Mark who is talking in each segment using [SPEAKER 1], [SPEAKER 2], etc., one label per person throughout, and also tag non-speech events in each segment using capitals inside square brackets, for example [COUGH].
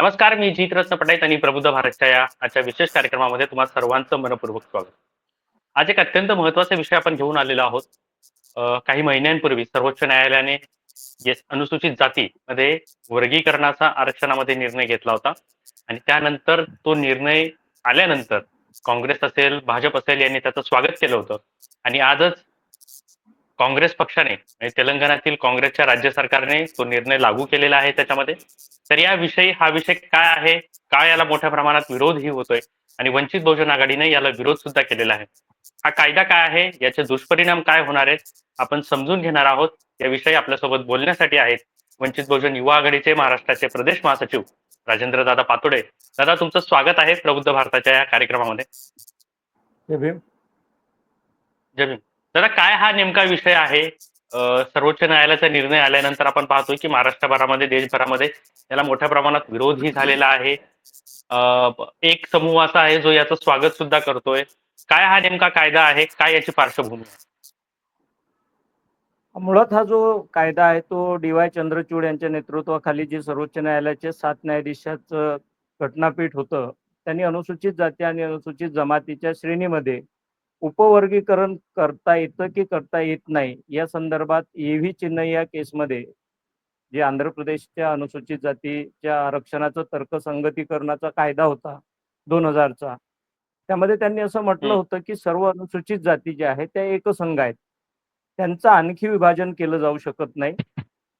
[SPEAKER 1] नमस्कार मी जीत रत्न पटाईत आणि प्रबुद्ध भारतच्या या आजच्या विशेष कार्यक्रमामध्ये तुम्हा सर्वांचं मनपूर्वक स्वागत. आज एक अत्यंत महत्त्वाचा विषय आपण घेऊन आलेलो आहोत. काही महिन्यांपूर्वी सर्वोच्च न्यायालयाने अनुसूचित अनुसूचित जातीमध्ये वर्गीकरणाचा आरक्षणामध्ये निर्णय घेतला होता आणि त्यानंतर तो निर्णय आल्यानंतर काँग्रेस असेल भाजप असेल यांनी त्याचं स्वागत केलं होतं आणि आजच काँग्रेस पक्षाने म्हणजे तेलंगणातील काँग्रेसच्या राज्य सरकारने तो निर्णय लागू केलेला आहे त्याच्यामध्ये. तर याविषयी हा विषय काय आहे? का याला मोठ्या प्रमाणात विरोधही होतोय? आणि वंचित बहुजन आघाडीने याला विरोध सुद्धा केलेला आहे. हा कायदा काय आहे? याचे दुष्परिणाम काय होणार आहेत? आपण समजून घेणार आहोत. याविषयी आपल्यासोबत बोलण्यासाठी आहेत वंचित बहुजन युवा आघाडीचे महाराष्ट्राचे प्रदेश महासचिव राजेंद्र दादा पातोडे. दादा तुमचं स्वागत आहे प्रबुद्ध भारताच्या या कार्यक्रमामध्ये.
[SPEAKER 2] जय भीम.
[SPEAKER 1] जय भीम. दादा काय हा नेमका विषय आहे? सर्वोच्च न्यायालयाचा निर्णय आल्यानंतर आपण पाहतोय की महाराष्ट्रभरामध्ये देशभरामध्ये याला मोठ्या प्रमाणात विरोधही झालेला आहे. एक समूह असा आहे जो याचं स्वागत सुद्धा करतोय. काय हा नेमका कायदा आहे? काय याची पार्श्वभूमी आहे?
[SPEAKER 2] मुळात हा जो कायदा आहे तो डी वाय चंद्रचूड यांच्या नेतृत्वाखाली जे सर्वोच्च न्यायालयाचे सात न्यायाधीशाचं घटनापीठ होतं त्यांनी अनुसूचित जाती आणि अनुसूचित जमातीच्या श्रेणीमध्ये उपवर्गीकरण करता येतं की करता येत नाही? या संदर्भात एव्ही चिन्ह या केसमध्ये जे आंध्र प्रदेशच्या अनुसूचित जातीच्या आरक्षणाचं तर्कसंगतीकरणाचा कायदा होता दोन हजारचा त्यामध्ये त्यांनी असं म्हटलं. होतं की सर्व अनुसूचित जाती ज्या आहेत त्या एकसंघ आहेत. त्यांचं आणखी विभाजन केलं जाऊ शकत नाही.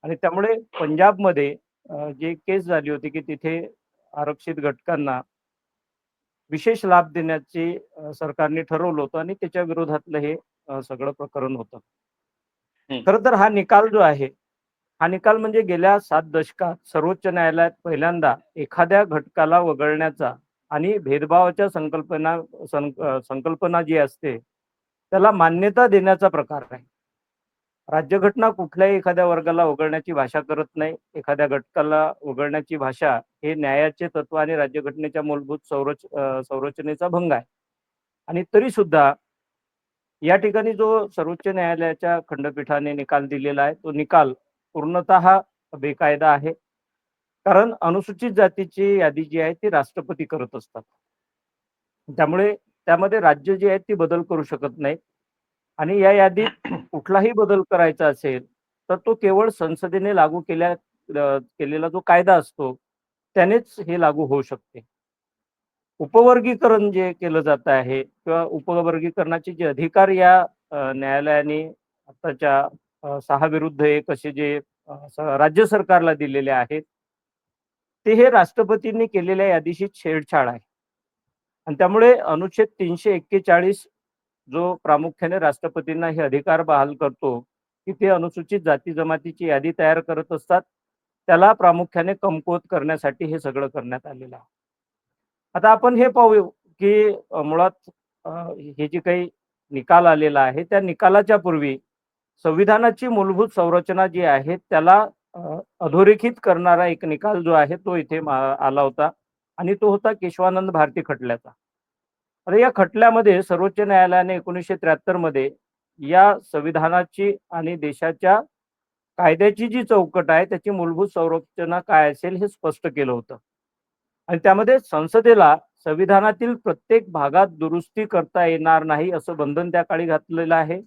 [SPEAKER 2] आणि त्यामुळे पंजाबमध्ये जे केस झाली होती की तिथे आरक्षित घटकांना विशेष लाभ देण्याचे सरकारने ठरवलं होतं आणि त्याच्या विरोधातलं हे सगळं प्रकरण होतं. खरं तर हा निकाल जो आहे हा निकाल म्हणजे गेल्या सात दशकात सर्वोच्च न्यायालयात पहिल्यांदा एखाद्या घटकाला वगळण्याचा आणि भेदभावाच्या संकल्पना संकल्पना जी असते त्याला मान्यता देण्याचा प्रकार आहे राज्यघटना कुठल्याही एखाद्या वर्गाला वगळण्याची भाषा करत नाही. एखाद्या घटकाला वगळण्याची भाषा हे न्यायाचे तत्व आणि राज्यघटनेच्या मूलभूत संरच संरचनेचा भंग आहे. आणि तरी सुद्धा या ठिकाणी जो सर्वोच्च न्यायालयाच्या खंडपीठाने निकाल दिलेला आहे तो निकाल पूर्णतः बेकायदा आहे. कारण अनुसूचित जातीची यादी जी आहे ती राष्ट्रपती करत असतात. त्यामुळे त्यामध्ये राज्य जी आहेत ती बदल करू शकत नाही आणि या यादीत कुठलाही बदल करायचा असेल तर तो केवळ संसदेने लागू केल्या केलेला जो कायदा असतो त्यानेच हे लागू होऊ शकते. उपवर्गीकरण जे केलं जात आहे किंवा उपवर्गीकरणाचे जे अधिकार या न्यायालयाने आताच्या सहा विरुद्ध एक असे जे राज्य सरकारला दिलेले आहेत ते हे राष्ट्रपतींनी केलेल्या यादीशी छेडछाड आहे. आणि त्यामुळे अनुच्छेद तीनशे एक्केचाळीस जो प्रामुख्याने राष्ट्रपतींना हे अधिकार बहाल करतो की ते अनुसूचित जाती जमातीची यादी तयार करत असतात त्याला प्रामुख्याने कमकुवत करण्यासाठी हे सगळं करण्यात आलेलं आहे. आता आपण हे पाहू की मुळात हे जे काही निकाल आलेला आहे त्या निकालाच्या पूर्वी संविधानाची मूलभूत संरचना जी आहे त्याला अधोरेखित करणारा एक निकाल जो आहे तो इथे आला होता आणि तो होता केशवानंद भारती खटल्याचा. आता या खटल्यामध्ये सर्वोच्च न्यायालयाने एकोणीसशे त्र्याहत्तरमध्ये या संविधानाची आणि देशाच्या कायद्याची जी चौकट आहे त्याची मूलभूत संरचना काय असेल हे स्पष्ट केलं होतं. आणि त्यामध्ये संसदेला संविधानातील प्रत्येक भागात दुरुस्ती करता येणार नाही असं बंधन त्या काळी घातलेलं आहे.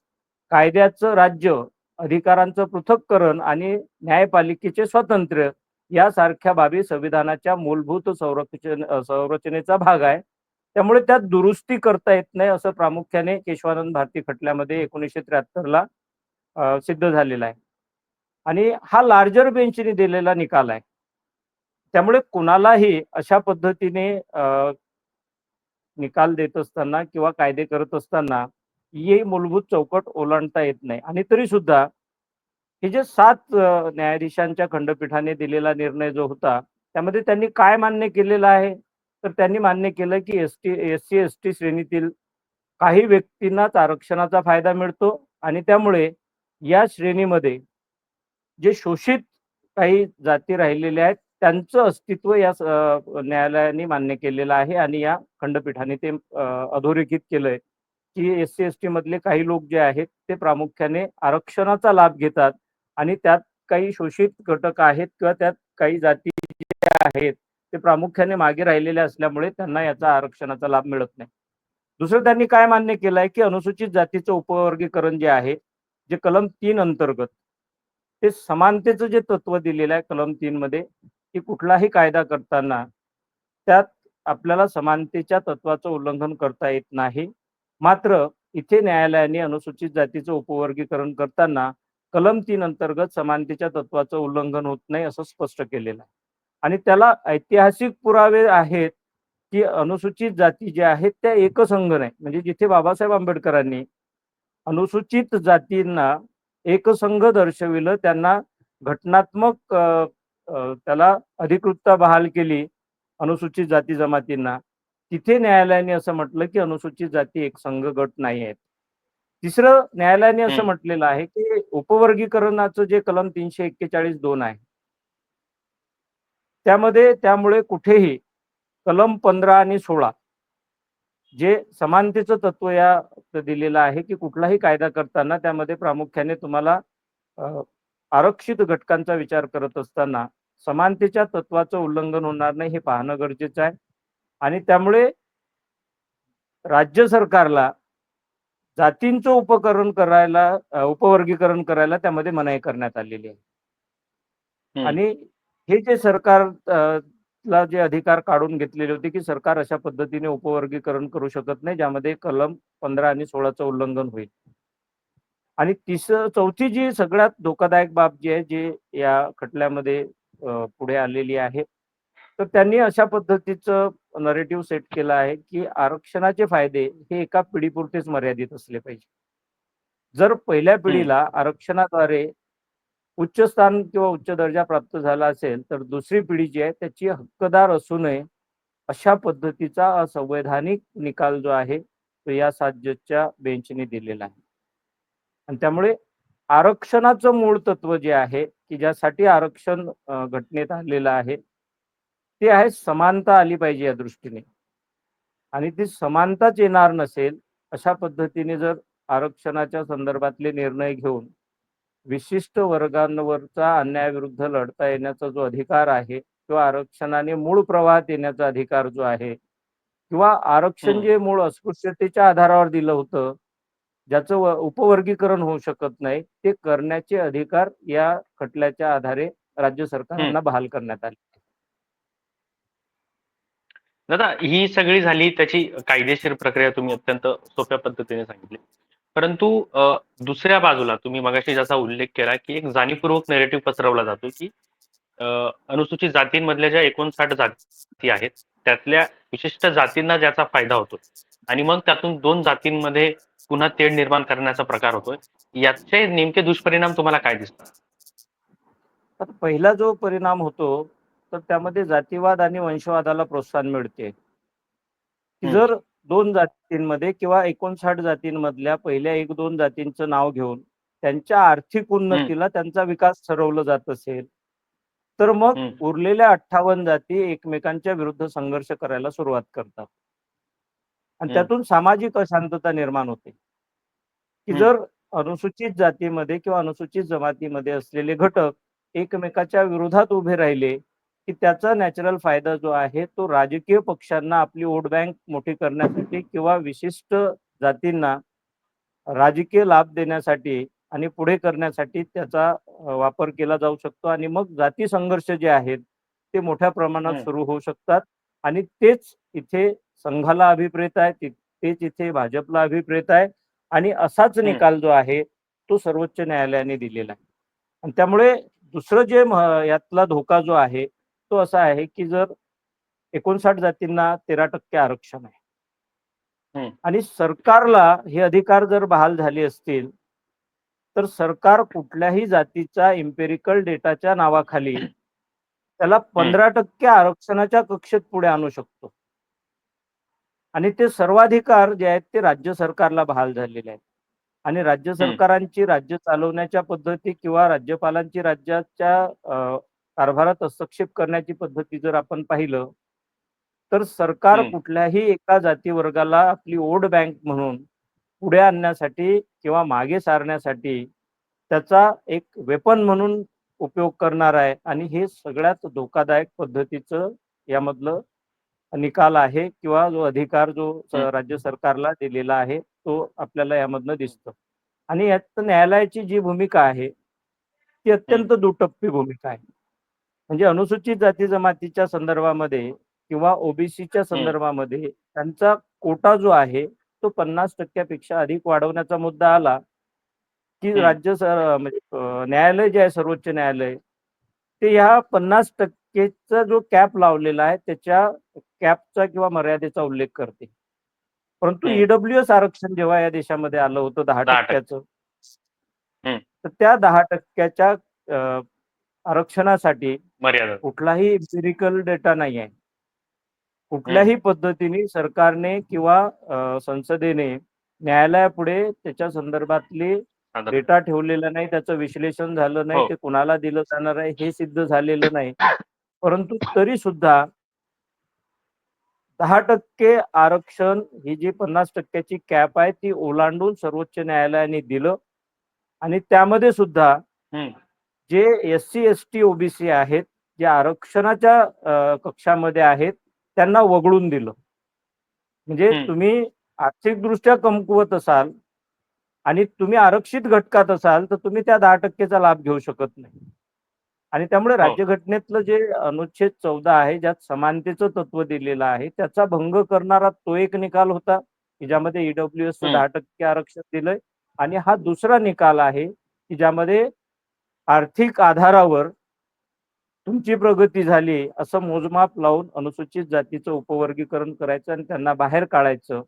[SPEAKER 2] कायद्याचं राज्य अधिकारांचं पृथक्करण आणि न्यायपालिकेचे स्वातंत्र्य यासारख्या बाबी संविधानाच्या मूलभूत संरक्षण संरचनेचा भाग आहे. त्यामुळे त्यात दुरुस्ती करता येत नाही असं प्रामुख्याने केशवानंद भारती खटल्यामध्ये एकोणीसशे त्र्याहत्तरला सिद्ध झालेला आहे. आणि हा लार्जर बेंचने दिलेला निकाल आहे. त्यामुळे कुणालाही अशा पद्धतीने निकाल देत असताना किंवा कायदे करत असताना ही मूलभूत चौकट ओलांडता येत नाही. आणि तरी सुद्धा हे जे सात न्यायाधीशांच्या खंडपीठाने दिलेला निर्णय जो होता त्यामध्ये त्यांनी काय मान्य केलेलं आहे? तर त्यांनी मान्य केलं की S T S C S T श्रेणीतील काही व्यक्तींनाच आरक्षणाचा फायदा मिळतो आणि त्यामुळे या श्रेणीमध्ये जे शोषित काही जाती राहिलेल्या आहेत त्यांचं अस्तित्व या न्यायालयाने मान्य केलेलं आहे आणि या खंडपीठाने ते अधोरेखित केलंय की एस सी एस टी मधले काही लोक जे आहेत ते प्रामुख्याने आरक्षणाचा लाभ घेतात आणि त्यात काही शोषित घटक आहेत किंवा त्यात काही जाती आहेत ते प्रामुख्याने मागे राहिलेले असल्यामुळे त्यांना याचा आरक्षणाचा लाभ मिळत नाही. दुसरं त्यांनी काय मान्य केलं आहे की अनुसूचित जातीचं उपवर्गीकरण जे आहे जे कलम तीन अंतर्गत ते समानतेचं जे तत्व दिलेलं आहे कलम तीन मध्ये की कुठलाही कायदा करताना त्यात आपल्याला समानतेच्या तत्वाचं उल्लंघन करता येत नाही. मात्र इथे न्यायालयाने अनुसूचित जातीचं उपवर्गीकरण करताना कलम तीन अंतर्गत समानतेच्या तत्वाचं उल्लंघन होत नाही असं स्पष्ट केलेलं आहे. आणि त्याला ऐतिहासिक पुरावे आहेत की अनुसूचित जाती ज्या आहेत त्या एकसंघ नाही. म्हणजे जिथे बाबासाहेब आंबेडकरांनी अनुसूचित जातींना एकसंघ दर्शविलं त्यांना घटनात्मक त्याला अधिकृतता बहाल केली अनुसूचित जाती जमातींना. तिथे न्यायालयाने असं म्हटलं की अनुसूचित जाती एक संघ गट नाही आहेत. तिसरं न्यायालयाने असं. म्हटलेलं आहे की उपवर्गीकरणाचं जे कलम तीनशे एक्केचाळीस दोन आहे त्यामध्ये त्यामुळे कुठेही कलम पंधरा आणि सोळा जे समानतेचं तत्व या दिलेलं आहे की कुठलाही कायदा करताना त्यामध्ये प्रामुख्याने तुम्हाला आरक्षित घटकांचा विचार करत असताना समानतेच्या तत्वाचं उल्लंघन होणार नाही हे पाहणं गरजेचं आहे आणि त्यामुळे राज्य सरकारला जातींचं उपकरण करायला उपवर्गीकरण करायला त्यामध्ये मनाई करण्यात आलेली आहे. आणि हे जे सरकार ला जे अधिकार काढून घेतलेले होते की सरकार अशा पद्धतीने उपवर्गीकरण करू शकत नाही ज्यामध्ये कलम पंधरा आणि सोळाचं उल्लंघन होईल. आणि तिस चौथी जी सगळ्यात धोकादायक बाब जी आहे जे या खटल्यामध्ये पुढे आलेली आहे तर त्यांनी अशा पद्धतीचं नरेटिव्ह सेट केलं आहे की आरक्षणाचे फायदे हे एका पिढीपुरतेच मर्यादित असले पाहिजे. जर पहिल्या पिढीला आरक्षणाद्वारे उच्च स्थान किंवा उच्च दर्जा प्राप्त झाला असेल तर दुसरी पिढी जी आहे त्याची हक्कदार असू नये. अशा पद्धतीचा असंवैधानिक निकाल जो आहे तो या सात जजच्या बेंचने दिलेला आहे. आणि त्यामुळे आरक्षणाचं मूळ तत्व जे आहे की ज्यासाठी आरक्षण घटनेत आलेलं आहे ते आहे समानता आली पाहिजे या दृष्टीने. आणि ती समानताच येणार नसेल अशा पद्धतीने जर आरक्षणाच्या संदर्भातले निर्णय घेऊन विशिष्ट वर्गांवरचा अन्यायाविरुद्ध लढता येण्याचा जो अधिकार आहे किंवा आरक्षणाने मूळ प्रवाहात येण्याचा अधिकार जो आहे किंवा आरक्षण. जे मूळ अस्पृश्यतेच्या आधारावर दिलं होतं ज्याचं उपवर्गीकरण होऊ शकत नाही ते करण्याचे अधिकार या खटल्याच्या आधारे राज्य सरकारांना बहाल करण्यात आले.
[SPEAKER 1] दादा ही सगळी झाली त्याची कायदेशीर प्रक्रिया तुम्ही अत्यंत सोप्या पद्धतीने सांगितली. परंतु अ, दुसऱ्या बाजूला तुम्ही मगाशी ज्याचा उल्लेख केला की एक जाणीवपूर्वक नेरेटिव्ह पसरवला जातो की अ, अनुसूचित जातींमधल्या ज्या एकोणसाठ जाती आहेत त्यातल्या विशिष्ट जातींना ज्याचा फायदा होतो आणि मग त्यातून दोन जातींमध्ये पुन्हा तेढ निर्माण करण्याचा प्रकार होतोय याचे नेमके दुष्परिणाम तुम्हाला काय दिसतात
[SPEAKER 2] आता पहिला जो परिणाम होतो तर त्यामध्ये जातीवाद आणि वंशवादाला प्रोत्साहन मिळते. जर दोन जातींमध्ये किंवा एकोणसाठ जातींमधल्या पहिल्या एक दोन जातींचं नाव घेऊन त्यांच्या आर्थिक उन्नतीला त्यांचा विकास ठरवलं जात असेल तर मग. उरलेल्या अठ्ठावन्न जाती एकमेकांच्या विरुद्ध संघर्ष करायला सुरुवात करतात आणि. त्यातून सामाजिक अशांतता निर्माण होते की. जर अनुसूचित जातीमध्ये किंवा अनुसूचित जमातीमध्ये असलेले घटक एकमेकाच्या विरोधात उभे राहिले की त्याचा नॅचरल फायदा जो आहे तो राजकीय पक्षांना आपली वोट बँक मोठी करण्यासाठी किंवा विशिष्ट जातींना राजकीय लाभ देण्यासाठी आणि पुढे करण्यासाठी त्याचा वापर केला जाऊ शकतो आणि मग जाती संघर्ष जे आहेत ते मोठ्या प्रमाणात. सुरू होऊ शकतात आणि तेच इथे संघाला अभिप्रेत आहे तेच इथे भाजपला अभिप्रेत आहे आणि असाच. निकाल जो आहे तो सर्वोच्च न्यायालयाने दिलेला आहे आणि त्यामुळे दुसरं जे यातला धोका जो आहे तो असा आहे की जर एकोणसाठ जातींना तेरा टक्के आरक्षण आहे. आणि सरकारला हे अधिकार जर बहाल झाले असतील तर सरकार कुठल्याही जातीचा इम्पेरिकल डेटाच्या नावाखाली त्याला पंधरा टक्के आरक्षणाच्या कक्षेत पुढे आणू शकतो. आणि ते सर्वाधिकार जे आहेत ते राज्य सरकारला बहाल झालेले आहेत. आणि राज्य सरकारांची राज्य चालवण्याच्या पद्धती किंवा राज्यपालांची राज्याच्या कारभारात हस्तक्षेप करण्याची पद्धती जर आपण पाहिलं तर सरकार. कुठल्याही एका जाती वर्गाला आपली वोट बँक म्हणून पुढे आणण्यासाठी किंवा मागे सारण्यासाठी त्याचा एक वेपन म्हणून उपयोग करणार आहे आणि हे सगळ्यात धोकादायक पद्धतीचं यामधलं निकाल आहे किंवा जो अधिकार जो. राज्य सरकारला दिलेला आहे तो आपल्याला यामधनं दिसतो आणि यात न्यायालयाची जी भूमिका आहे ती अत्यंत दुटप्पी भूमिका आहे म्हणजे अनुसूचित जाती जमातीच्या संदर्भामध्ये किंवा ओबीसीच्या संदर्भामध्ये त्यांचा कोटा जो आहे तो पन्नास टक्क्यापेक्षा अधिक वाढवण्याचा मुद्दा आला की. राज्य म्हणजे न्यायालय जे आहे सर्वोच्च न्यायालय ते ह्या पन्नास टक्केचा जो कॅप लावलेला आहे त्याच्या कॅपचा किंवा मर्यादेचा उल्लेख करते परंतु. ईडब्ल्यू एस आरक्षण जेव्हा या देशामध्ये आलं होतं दहा
[SPEAKER 1] 10%
[SPEAKER 2] टक्क्याचं. तर त्या दहा टक्क्याच्या आरक्षणासाठी
[SPEAKER 1] मर्यादा
[SPEAKER 2] कुठलाही इम्पिरिकल डेटा नाही आहे कुठल्याही पद्धतीने सरकारने किंवा संसदेने न्यायालयापुढे त्याच्या संदर्भातली. डेटा ठेवलेला नाही त्याचं विश्लेषण झालं नाही
[SPEAKER 1] हो.
[SPEAKER 2] ते कुणाला दिलं जाणार आहे हे सिद्ध झालेलं नाही [COUGHS] परंतु तरी सुद्धा दहा टक्के आरक्षण ही जी पन्नास टक्क्याची कॅप आहे ती ओलांडून सर्वोच्च न्यायालयाने दिलं आणि त्यामध्ये सुद्धा. जे S C S T OBC आहेत जे आरक्षणाच्या कक्षामध्ये आहेत त्यांना वगळून दिलं म्हणजे. तुम्ही आर्थिकदृष्ट्या कमकुवत असाल आणि तुम्ही आरक्षित घटकात असाल तर तुम्ही त्या दहा टक्केचा लाभ घेऊ शकत नाही आणि त्यामुळे
[SPEAKER 1] हो.
[SPEAKER 2] राज्यघटनेतलं जे अनुच्छेद चौदा आहे ज्यात समानतेचं तत्व दिलेलं आहे त्याचा भंग करणारा तो एक निकाल होता की ज्यामध्ये ईडब्ल्यू एस
[SPEAKER 1] हं.
[SPEAKER 2] दहा टक्के आरक्षण दिलंय आणि हा दुसरा निकाल आहे की ज्यामध्ये आर्थिक आधारावर तुमची प्रगती झाली असं मोजमाप लावून अनुसूचित जातीचं उपवर्गीकरण करायचं आणि त्यांना बाहेर काढायचं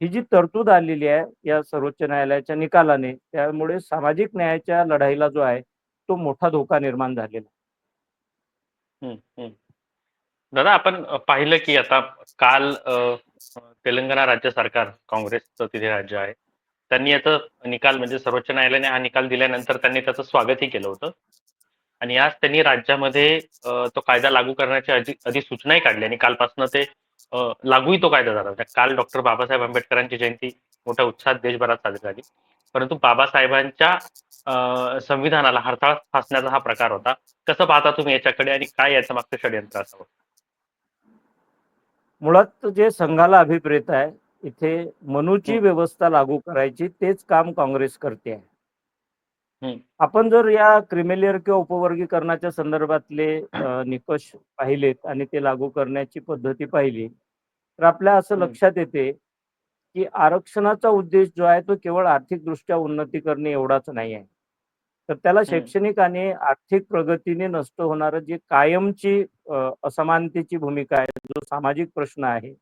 [SPEAKER 2] ही जी तरतूद आलेली आहे या सर्वोच्च न्यायालयाच्या निकालाने त्यामुळे सामाजिक न्यायाच्या लढाईला जो आहे तो मोठा धोका निर्माण झालेला आहे.
[SPEAKER 1] दादा आपण पाहिलं की आता काल तेलंगणा राज्य सरकार काँग्रेसचं तिथे राज्य आहे त्यांनी याचा निकाल म्हणजे सर्वोच्च न्यायालयाने हा निकाल दिल्यानंतर त्यांनी त्याचं स्वागतही केलं होतं. आणि आज त्यांनी राज्यामध्ये तो कायदा लागू करण्याची अधिसूचनाही काढली आणि कालपासून ते लागूही तो कायदा झाला होता. काल डॉक्टर बाबासाहेब आंबेडकरांची जयंती मोठ्या उत्साहात देशभरात साजरी झाली. परंतु बाबासाहेबांच्या संविधानाला हरताळ फासण्याचा हा प्रकार होता. कसं पाहता तुम्ही याच्याकडे आणि काय याचं मागचं षडयंत्र असावं?
[SPEAKER 2] मुळात जे संघाला अभिप्रेत आहे इथे मनुची. व्यवस्था लागू करायची तेच काम काँग्रेस करते आहे. आपण जर या क्रिमिलियर किंवा उपवर्गीकरणाच्या संदर्भातले निकष पाहिलेत आणि ते लागू करण्याची पद्धती पाहिली तर आपल्या असं. लक्षात येते की आरक्षणाचा उद्देश जो आहे तो केवळ आर्थिकदृष्ट्या उन्नती करणे एवढाच नाही आहे तर त्याला शैक्षणिक आणि आर्थिक प्रगतीने नष्ट होणारं जे कायमची असमानतेची भूमिका आहे जो सामाजिक प्रश्न आहे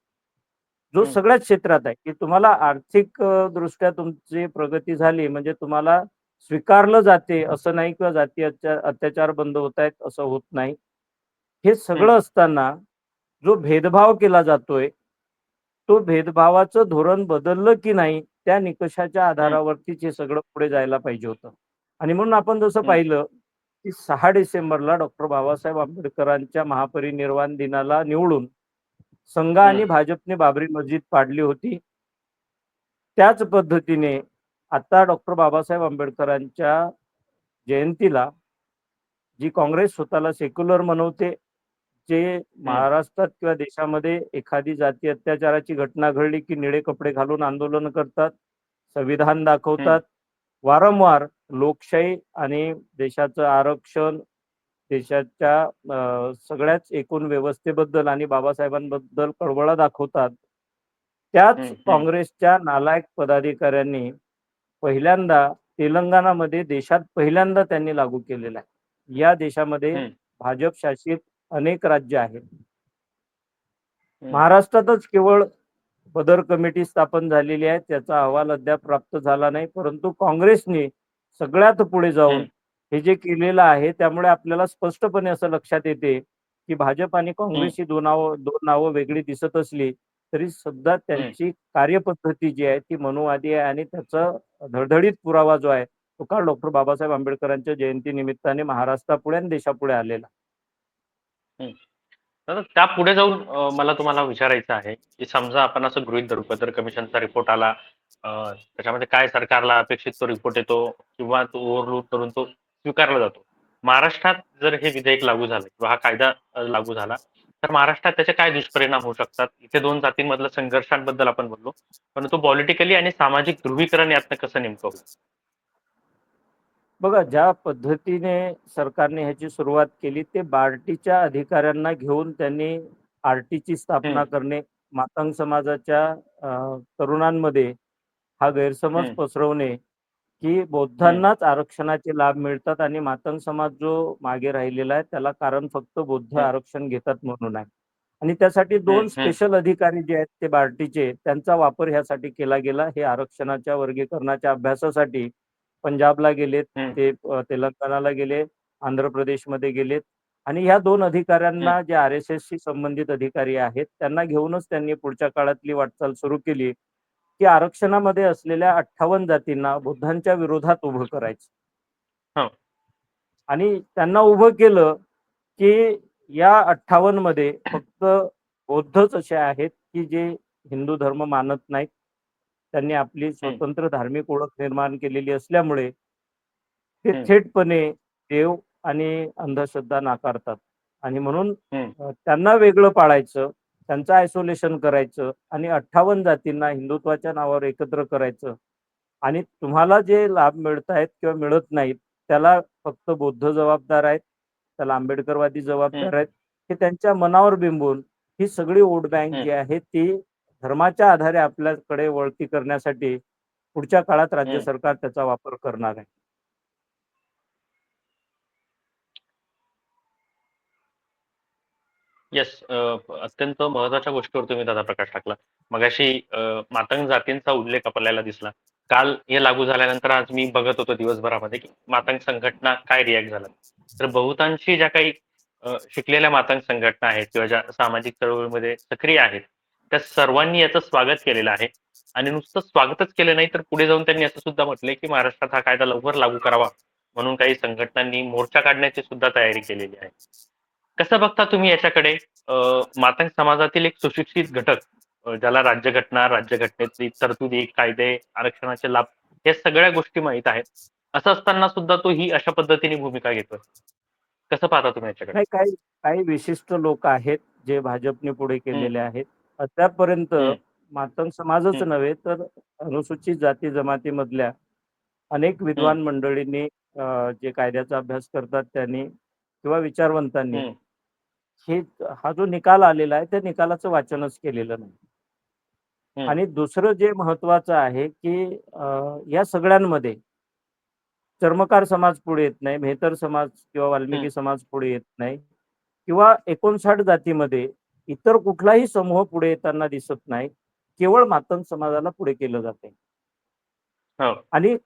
[SPEAKER 2] जो. सगळ्याच क्षेत्रात आहे की तुम्हाला आर्थिक दृष्ट्या तुमची प्रगती झाली म्हणजे तुम्हाला स्वीकारलं जाते असं नाही किंवा जाती अत्या- अत्याचार बंद होत आहेत असं होत नाही. हे सगळं असताना जो भेदभाव केला जातोय तो भेदभावाचं धोरण बदललं की नाही त्या निकषाच्या आधारावरतीच हे सगळं पुढे जायला पाहिजे होतं. आणि म्हणून आपण जसं. पाहिलं की सहा डिसेंबरला डॉक्टर बाबासाहेब आंबेडकरांच्या महापरिनिर्वाण दिनाला निवडून संघ आणि. भाजपने बाबरी मस्जिद पाडली होती. त्याच पद्धतीने आता डॉक्टर बाबासाहेब आंबेडकरांच्या जयंतीला जी काँग्रेस स्वतःला सेक्युलर म्हणवते जे महाराष्ट्रात किंवा देशामध्ये एखादी जाती अत्याचाराची घटना घडली की निळे कपडे घालून आंदोलन करतात संविधान दाखवतात वारंवार लोकशाही आणि देशाचं आरक्षण देशाच्या सगळ्याच एकूण व्यवस्थेबद्दल आणि बाबासाहेबांबद्दल कळवळा दाखवतात त्याच. काँग्रेसच्या नालायक पदाधिकाऱ्यांनी पहिल्यांदा तेलंगणामध्ये देशात पहिल्यांदा त्यांनी लागू केलेला आहे या देशामध्ये. भाजप शासित अनेक राज्य आहेत. महाराष्ट्रातच केवळ बदर कमिटी स्थापन झालेली आहे त्याचा अहवाल अद्याप प्राप्त झाला नाही परंतु काँग्रेसने सगळ्यात पुढे जाऊन. हे जे केलेलं आहे त्यामुळे आपल्याला स्पष्टपणे असं लक्षात येते की भाजप आणि काँग्रेस ही दोन नावं दोन नावं वेगळी दिसत असली तरी सुद्धा त्यांची कार्यपद्धती जी आहे ती मनुवादी आहे आणि त्याचा धडधडीत पुरावा जो आहे तो काल डॉक्टर बाबासाहेब आंबेडकरांच्या जयंती निमित्ताने महाराष्ट्रापुढे आणि देशापुढे आलेला.
[SPEAKER 1] तर त्या पुढे जाऊन मला तुम्हाला विचारायचं आहे की समजा आपण असं गृहित धरू बदर कमिशनचा रिपोर्ट आला त्याच्यामध्ये काय सरकारला अपेक्षित तो रिपोर्ट येतो किंवा तो ओव्हरलूट करून तो स्वीकारला जातो महाराष्ट्रात जर हे विधेयक लागू झालं किंवा हा कायदा लागू झाला तर महाराष्ट्रात त्याचे काय दुष्परिणाम होऊ शकतात इथे दोन जातींमधल्या संघर्षांबद्दल आपण बोललो परंतु पॉलिटिकली आणि सामाजिक ध्रुवीकरण यातनं कसं नेमकं होईल
[SPEAKER 2] बघा ज्या पद्धतीने सरकारने ह्याची सुरुवात केली ते बार्टीच्या अधिकाऱ्यांना घेऊन त्यांनी आरटीची स्थापना. करणे मातंग समाजाच्या तरुणांमध्ये हा गैरसमज. पसरवणे की बौद्धांनाच आरक्षणाचे लाभ मिळतात आणि मातंग समाज जो मागे राहिलेला आहे त्याला कारण फक्त बौद्ध. आरक्षण घेतात म्हणून आहे. आणि त्यासाठी दोन. स्पेशल अधिकारी जे आहेत ते बार्टीचे त्यांचा वापर ह्यासाठी केला गेला. हे आरक्षणाच्या वर्गीकरणाच्या अभ्यासासाठी पंजाबला गेलेत. ते तेलंगणाला गेले आंध्र प्रदेशमध्ये गेलेत. आणि ह्या दोन अधिकाऱ्यांना जे आर एस एस शी संबंधित अधिकारी आहेत त्यांना घेऊनच त्यांनी पुढच्या काळातली वाटचाल सुरू केली. की आरक्षणामध्ये असलेल्या अठ्ठावन्न जातींना बुद्धांच्या विरोधात उभं करायचं.
[SPEAKER 1] हो.
[SPEAKER 2] आणि त्यांना उभं केलं की या अठ्ठावन्नमध्ये फक्त बौद्धच असे आहेत की जे हिंदू धर्म मानत नाहीत. त्यांनी आपली स्वतंत्र धार्मिक ओळख निर्माण केलेली असल्यामुळे ते. थेटपणे देव आणि अंधश्रद्धा नाकारतात. आणि म्हणून त्यांना वेगळं पाळायचं त्यांचं आयसोलेशन करायचं आणि अठ्ठावन्न जातींना हिंदुत्वाच्या नावावर एकत्र करायचं. आणि तुम्हाला जे लाभ मिळत आहेत किंवा मिळत नाहीत त्याला फक्त बौद्ध जबाबदार आहेत त्याला आंबेडकरवादी जबाबदार आहेत हे त्यांच्या मनावर बिंबून ही सगळी वोट बँक जी आहे ती धर्माच्या आधारे आपल्याकडे वळती करण्यासाठी पुढच्या काळात राज्य. सरकार त्याचा वापर करणार आहे.
[SPEAKER 1] येस अत्यंत महत्त्वाच्या गोष्टीवर तुम्ही दादा प्रकाश टाकला. मगाशी अ, मातंग जातींचा उल्लेख आपल्याला दिसला. काल हे लागू झाल्यानंतर आज मी बघत होतो दिवसभरामध्ये की मातंग संघटना काय रिॲक्ट झाला तर बहुतांशी ज्या काही अ, शिकलेल्या मातंग संघटना आहेत किंवा ज्या सामाजिक चळवळीमध्ये सक्रिय आहेत त्या सर्वांनी याचं स्वागत केलेलं आहे. आणि नुसतं स्वागतच केलं नाही तर पुढे जाऊन त्यांनी असं सुद्धा म्हटलंय की महाराष्ट्रात हा कायदा लवकर लागू करावा म्हणून काही संघटनांनी मोर्चा काढण्याची सुद्धा तयारी केलेली आहे. कसं बघता तुम्ही याच्याकडे? मातंग समाजातील एक सुशिक्षित घटक ज्याला राज्यघटना राज्यघटनेतली तरतुदी कायदे आरक्षणाचे लाभ या सगळ्या गोष्टी माहीत आहेत. असं असताना सुद्धा तो ही अशा पद्धतीने भूमिका घेतोय. कसं पाहता तुम्ही याच्याकडे?
[SPEAKER 2] काही काही विशिष्ट लोक आहेत जे भाजपने पुढे केलेले आहेत. अद्यापर्यंत. मातंग समाजच. नव्हे तर अनुसूचित जाती जमातीमधल्या अनेक विद्वान मंडळींनी जे कायद्याचा अभ्यास करतात त्यांनी किंवा विचारवंतांनी. हे हा जो निकाल आलेला आहे त्या निकालाचं वाचनच केलेलं नाही. आणि दुसरं जे महत्वाचं आहे की या सगळ्यांमध्ये चर्मकार समाज पुढे येत नाही मेहतर समाज किंवा वाल्मिकी. समाज पुढे येत नाही किंवा एकोणसाठ जातीमध्ये इतर कुठलाही समूह पुढे येताना दिसत नाही केवळ मातंग समाजाला पुढे केलं जाते
[SPEAKER 1] हो
[SPEAKER 2] आणि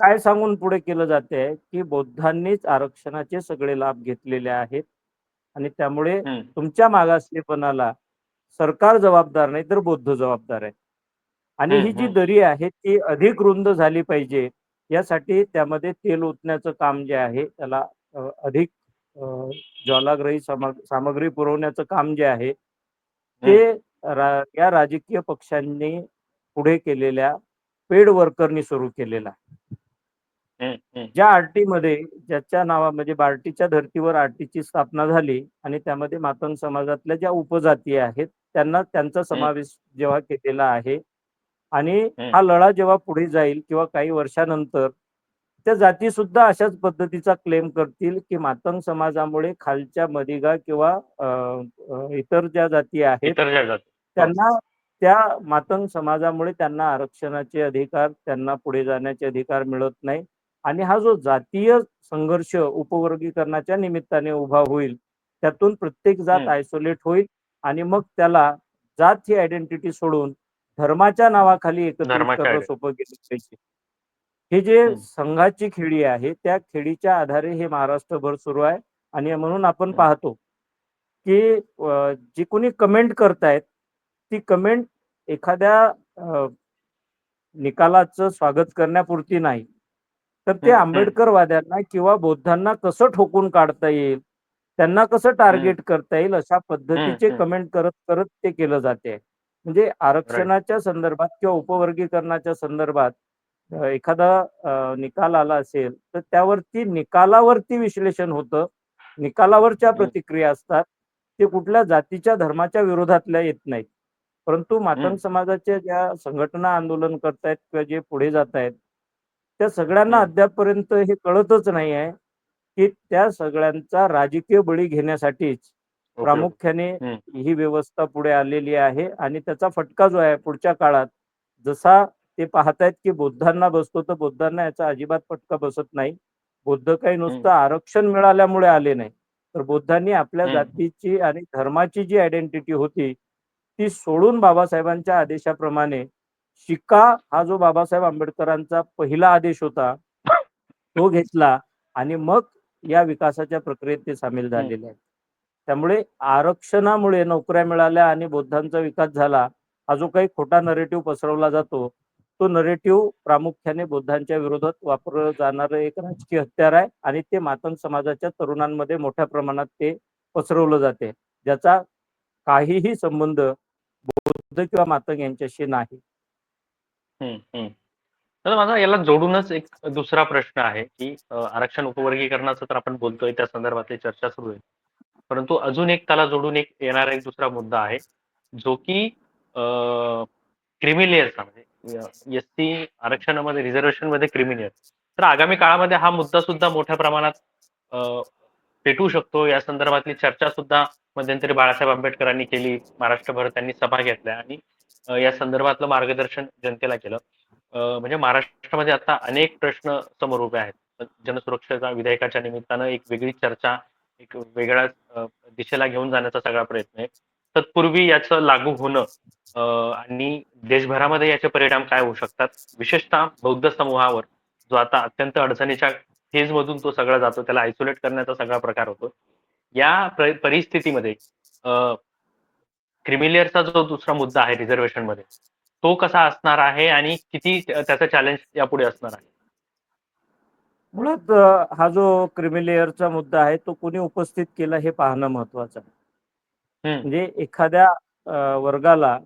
[SPEAKER 2] काय सांगून पुढे केलं जाते की बौद्धांनीच आरक्षणाचे सगळे लाभ घेतलेले आहेत आणि त्यामुळे. तुमच्या मागासलेपणाला सरकार जबाबदार नाही तर बौद्ध जबाबदार आहे आणि ही जी. दरी आहे ती अधिक रुंद झाली पाहिजे यासाठी त्यामध्ये तेल ओतण्याचं काम जे आहे त्याला अधिक ज्वालाग्रही सामग- सामग्री पुरवण्याचं काम जे आहे ते रा- या राजकीय पक्षांनी पुढे केलेल्या पेड वर्करनी सुरू केलेला ज्या आरटी मध्ये ज्याच्या नावा म्हणजे बार्टीच्या धर्तीवर आरटीची स्थापना झाली आणि त्यामध्ये मातंग समाजातल्या ज्या उपजाती आहेत त्यांना त्यांचा समावेश जेव्हा केलेला आहे आणि हा. लढा जेव्हा पुढे जाईल किंवा काही वर्षानंतर त्या जाती सुद्धा अशाच पद्धतीचा क्लेम करतील की मातंग समाजामुळे खालच्या मदिगा किंवा अ, अ, इतर ज्या जाती आहेत
[SPEAKER 1] इतर ज्या जाती.
[SPEAKER 2] त्यांना त्या मातंग समाजामुळे त्यांना आरक्षणाचे अधिकार त्यांना पुढे जाण्याचे अधिकार मिळत नाही. आणि हा जो जातीय संघर्ष उपवर्गीकरणाच्या निमित्ताने उभा होईल त्यातून प्रत्येक जात. आयसोलेट होईल आणि मग त्याला जात ही आयडेंटिटी सोडून धर्माच्या नावाखाली
[SPEAKER 1] identi-
[SPEAKER 2] सोपं गेलं पाहिजे हे जे. संघाची खेळी आहे त्या खेळीच्या आधारे हे महाराष्ट्रभर सुरू आहे आणि म्हणून आपण. पाहतो की जी कोणी कमेंट करतायत ती कमेंट एखाद्या निकालाचं स्वागत करण्यापुरती नाही तर ते आंबेडकरवाद्यांना किंवा बौद्धांना कसं ठोकून काढता येईल? त्यांना कसं टार्गेट करता येईल? अशा पद्धतीचे. कमेंट करत करत ते केलं जाते. म्हणजे आरक्षणाच्या संदर्भात किंवा उपवर्गीकरणाच्या संदर्भात एखादा निकाल आला असेल तर त्यावरती निकालावरती विश्लेषण होतं. निकालावरच्या. प्रतिक्रिया असतात. ते कुठल्या जातीच्या धर्माच्या विरोधातल्या येत नाहीत. परंतु मातंग. समाजाच्या ज्या संघटना आंदोलन करतायत किंवा जे पुढे जात आहेत त्या सगळ्यांना. अद्यापपर्यंत हे कळतच नाही आहे की त्या सगळ्यांचा राजकीय बळी घेण्यासाठीच. प्रामुख्याने. ही व्यवस्था पुढे आलेली आहे आणि त्याचा फटका जो आहे पुढच्या काळात जसा ते पाहतायत की बुद्धांना बसतो तर बुद्धांना याचा अजिबात फटका बसत नाही बुद्ध काही नुसतं आरक्षण मिळाल्यामुळे आले नाही तर बुद्धांनी आपल्या. जातीची आणि धर्माची जी आयडेंटिटी होती ती सोडून बाबासाहेबांच्या आदेशाप्रमाणे शिका हा जो बाबासाहेब आंबेडकरांचा पहिला आदेश होता तो घेतला आणि मग या विकासाच्या प्रक्रियेत ते सामील झालेले आहेत. त्यामुळे आरक्षणामुळे नोकऱ्या मिळाल्या आणि बुद्धांचा विकास झाला. हा जो काही खोटा नरेटिव्ह पसरवला जातो तो नरेटिव्ह प्रामुख्याने बुद्धांच्या विरोधात वापरलं जाणारं एक राजकीय हत्यार आहे आणि ते मातंग समाजाच्या तरुणांमध्ये मोठ्या प्रमाणात ते पसरवलं जाते. ज्याचा काहीही संबंध बौद्ध किंवा मातंग यांच्याशी नाही.
[SPEAKER 1] तर माझा याला जोडूनच एक दुसरा प्रश्न आहे की अ, आरक्षण उपवर्गीकरणाचं तर आपण बोलतोय त्या संदर्भातली चर्चा सुरू आहे. परंतु अजून एक त्याला जोडून एक येणारा एक दुसरा मुद्दा आहे जो की क्रिमिलेअरचा म्हणजे एस टी आरक्षणामध्ये रिझर्वेशनमध्ये क्रिमिलेअर तर आगामी काळामध्ये हा मुद्दा सुद्धा मोठ्या प्रमाणात अ, पेटू शकतो. या संदर्भातली चर्चा सुद्धा मध्यंतरी बाळासाहेब आंबेडकरांनी केली महाराष्ट्रभर त्यांनी सभा घेतल्या आणि या संदर्भातलं मार्गदर्शन जनतेला केलं. म्हणजे महाराष्ट्रामध्ये आता अनेक प्रश्न समोर उभे आहेत. जनसुरक्षेचा विधेयकाच्या निमित्तानं एक वेगळी चर्चा एक वेगळ्या दिशेला घेऊन जाण्याचा सगळा प्रयत्न आहे. तत्पूर्वी याचं लागू होणं अ, आणि देशभरामध्ये याचे परिणाम काय होऊ शकतात विशेषतः बौद्ध समूहावर जो आता अत्यंत अडचणीच्या फेज मधून तो सगळा जातो त्याला आयसोलेट करण्याचा सगळा प्रकार होतो. या परिस्थितीमध्ये क्रिमिलियरचा जो दुसरा मुद्दा आहे रिझर्वेशनमध्ये तो कसा असणार आहे आणि किती त्याचं चॅलेंज यापुढे असणार आहे?
[SPEAKER 2] मुळात हा जो क्रिमिलेअरचा मुद्दा आहे तो कोणी उपस्थित केला हे पाहणं महत्वाचं आहे. म्हणजे एखाद्या वर्गाला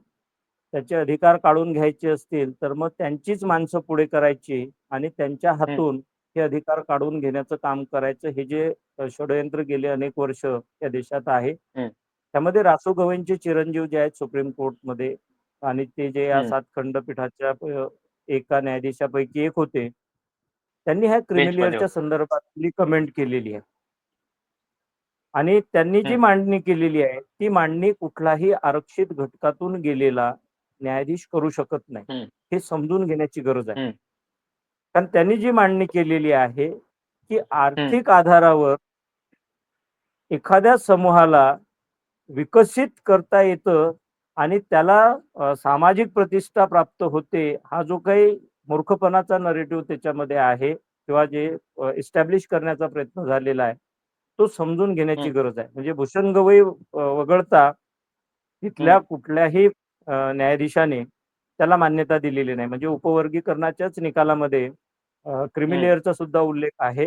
[SPEAKER 2] त्याचे अधिकार काढून घ्यायचे असतील तर मग त्यांचीच माणसं पुढे करायची आणि त्यांच्या हातून हे अधिकार काढून घेण्याचं काम करायचं हे जे षडयंत्र गेले अनेक वर्ष या देशात आहे. त्यामध्ये रासू गवईंचे चिरंजीव जे आहेत सुप्रीम कोर्टमध्ये आणि ते जे या
[SPEAKER 1] हम्म.
[SPEAKER 2] सात खंडपीठाच्या एका न्यायाधीशापैकी एक होते त्यांनी ह्या क्रिमिलियरच्या
[SPEAKER 1] होते.
[SPEAKER 2] संदर्भातली कमेंट केलेली आहे आणि त्यांनी जी
[SPEAKER 1] हम्म.
[SPEAKER 2] मांडणी केलेली आहे ती मांडणी कुठलाही आरक्षित घटकातून गेलेला न्यायाधीश करू शकत नाही
[SPEAKER 1] हम्म.
[SPEAKER 2] हे समजून घेण्याची गरज आहे
[SPEAKER 1] हम्म.
[SPEAKER 2] कारण त्यांनी जी मांडणी केलेली आहे की आर्थिक आधारावर एखाद्या समूहाला विकसित करता येतं आणि त्याला सामाजिक प्रतिष्ठा प्राप्त होते हा जो काही मूर्खपणाचा नरेटिव्ह त्याच्यामध्ये आहे किंवा जे इस्टॅब्लिश करण्याचा प्रयत्न झालेला आहे तो समजून घेण्याची. गरज आहे म्हणजे भूषण गवई वगळता तिथल्या. कुठल्याही न्यायाधीशाने त्याला मान्यता दिलेली नाही म्हणजे उपवर्गीकरणाच्याच निकालामध्ये क्रिमिलेअरचा सुद्धा उल्लेख आहे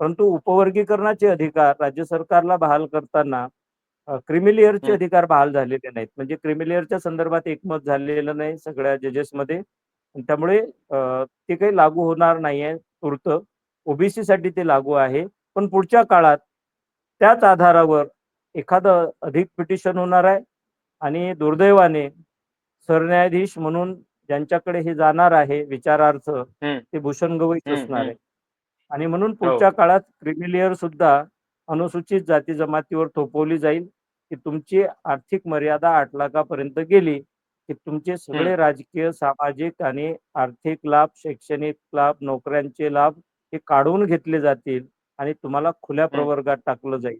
[SPEAKER 2] परंतु उपवर्गीकरणाचे अधिकार राज्य सरकारला बहाल करताना क्रिमिलियरचे
[SPEAKER 1] हम्म.
[SPEAKER 2] अधिकार बहाल झालेले नाहीत म्हणजे क्रिमिलियरच्या संदर्भात एकमत झालेलं नाही सगळ्या जजेसमध्ये त्यामुळे ते काही लागू होणार नाहीये तूर्त ओबीसी साठी ते लागू आहे पण पुढच्या काळात त्याच आधारावर एखादं अधिक पिटिशन होणार आहे आणि दुर्दैवाने सरन्यायाधीश म्हणून ज्यांच्याकडे हे जाणार आहे विचारार्थ. ते भूषण गवईच असणार. आहे आणि म्हणून पुढच्या
[SPEAKER 1] हो.
[SPEAKER 2] काळात क्रिमिलियर सुद्धा अनुसूचित जाती जमातीवर थोपवली जाईल की तुमची आर्थिक मर्यादा आठ लाखापर्यंत गेली की तुमचे सगळे. राजकीय सामाजिक आणि आर्थिक लाभ शैक्षणिक लाभ नोकऱ्यांचे लाभ हे काढून घेतले जातील आणि तुम्हाला खुल्या प्रवर्गात टाकलं जाईल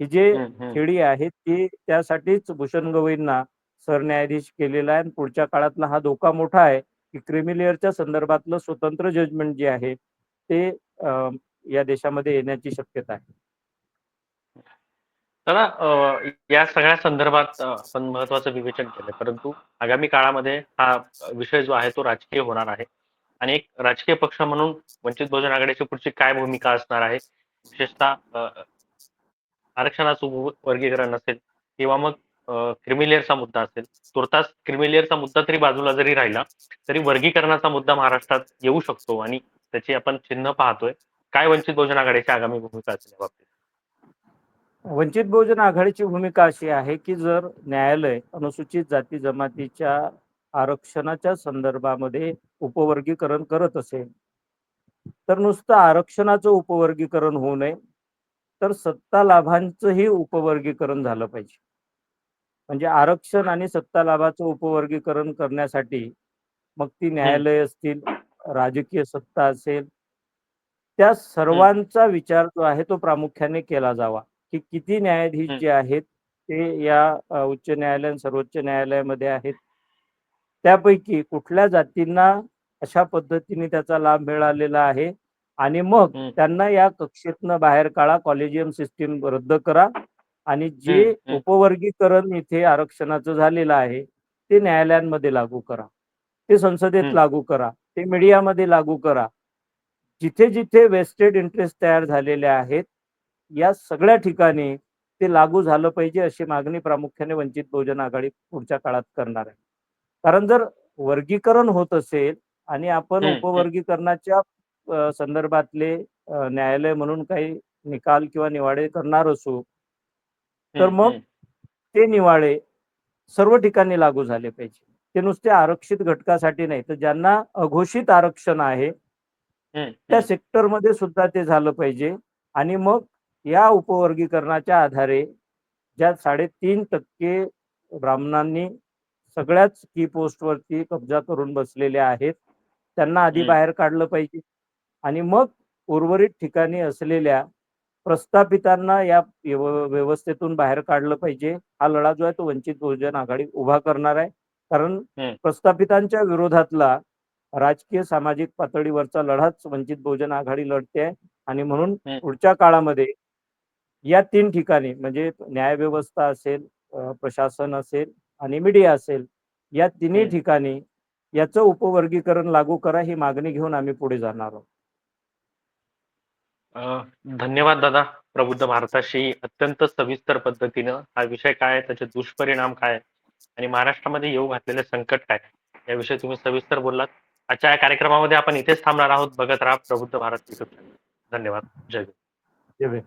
[SPEAKER 2] ही जे. खेळी आहे ती त्यासाठीच भूषण गवईंना सरन्यायाधीश केलेला आहे आणि पुढच्या काळातला हा धोका मोठा आहे की क्रिमिलियरच्या संदर्भातलं स्वतंत्र जजमेंट जे आहे ते या देशामध्ये येण्याची शक्यता आहे
[SPEAKER 1] दादा अ, या सगळ्या संदर्भात अ, आपण महत्वाचं विवेचन केलं. परंतु आगामी काळामध्ये हा विषय जो आहे तो राजकीय होणार आहे. आणि एक राजकीय पक्ष म्हणून वंचित बहुजन आघाडीची पुढची काय भूमिका असणार आहे? विशेषतः अ, आरक्षणाचं वर्गीकरण असेल किंवा मग क्रिमिलियरचा मुद्दा असेल. तुर्तास क्रिमिलियरचा मुद्दा तरी बाजूला जरी राहिला तरी वर्गीकरणाचा मुद्दा महाराष्ट्रात येऊ शकतो आणि त्याची आपण चिन्ह पाहतोय. काय वंचित बहुजन आघाडीची आगामी भूमिका असेल या बाबतीत?
[SPEAKER 2] वंचित बहुजन आघाडीची भूमिका अशी आहे की जर न्यायालय अनुसूचित जाती जमातीच्या आरक्षणाच्या संदर्भामध्ये उपवर्गीकरण करत असेल तर नुसतं आरक्षणाचं उपवर्गीकरण होऊ नये तर सत्ता लाभांचंही उपवर्गीकरण झालं पाहिजे. म्हणजे आरक्षण आणि सत्ता लाभाचं उपवर्गीकरण करण्यासाठी मग ती न्यायालय असतील राजकीय सत्ता असेल त्या सर्वांचा विचार जो आहे तो प्रामुख्याने केला जावा. की किती न्यायाधीश
[SPEAKER 1] हं.
[SPEAKER 2] जे आहेत ते या उच्च न्यायालय आणि सर्वोच्च न्यायालयामध्ये आहेत त्यापैकी कुठल्या जातींना अशा पद्धतीने त्याचा लाभ मिळालेला आहे आणि मग
[SPEAKER 1] हं.
[SPEAKER 2] त्यांना या कक्षेतनं बाहेर काढा कॉलेजियम सिस्टीम रद्द करा आणि जे
[SPEAKER 1] हं.
[SPEAKER 2] उपवर्गीकरण इथे आरक्षणाचं झालेलं आहे ते न्यायालयांमध्ये लागू करा ते संसदेत
[SPEAKER 1] हं.
[SPEAKER 2] लागू करा ते मीडियामध्ये लागू करा जिथे जिथे वेस्टेड इंटरेस्ट तयार झालेले आहेत या सगळ्या ठिकाणी ते लागू झालं पाहिजे अशी मागणी प्रामुख्याने वंचित बहुजन आघाडी पुढच्या काळात करणार आहे कारण जर वर्गीकरण होत असेल आणि आपण. उपवर्गीकरणाच्या संदर्भातले न्यायालय म्हणून काही निकाल किंवा निवाडे करणार असू तर मग. ते निवाडे सर्व ठिकाणी लागू झाले पाहिजे ते नुसते आरक्षित घटकासाठी नाही तर ज्यांना अघोषित आरक्षण आहे त्या. सेक्टरमध्ये सुद्धा ते झालं पाहिजे आणि मग या उपवर्गीकरणाच्या आधारे ज्या साडेतीन टक्के ब्राह्मणांनी सगळ्याच की पोस्टवरती कब्जा करून बसलेले आहेत त्यांना आधी. बाहेर काढलं पाहिजे आणि मग उर्वरित ठिकाणी असलेल्या प्रस्थापितांना या व्यव- व्यवस्थेतून बाहेर काढलं पाहिजे हा लढा जो आहे तो वंचित बहुजन आघाडी उभा करणार आहे कारण. प्रस्थापितांच्या विरोधातला राजकीय सामाजिक पातळीवरचा लढाच वंचित बहुजन आघाडी लढते आहे आणि म्हणून. पुढच्या काळामध्ये या तीन ठिकाणी म्हणजे न्यायव्यवस्था असेल प्रशासन असेल आणि मीडिया असेल या तिन्ही. ठिकाणी याचं उपवर्गीकरण लागू करा ही मागणी घेऊन आम्ही पुढे जाणार आहोत
[SPEAKER 1] धन्यवाद दादा प्रबुद्ध भारताशी अत्यंत सविस्तर पद्धतीनं हा विषय काय त्याचे दुष्परिणाम काय आहे आणि महाराष्ट्रामध्ये येऊ घातलेले संकट काय याविषयी तुम्ही सविस्तर बोललात आजच्या या कार्यक्रमामध्ये आपण इथेच थांबणार आहोत बघत राहा प्रबुद्ध भारत. धन्यवाद जय.
[SPEAKER 2] जय.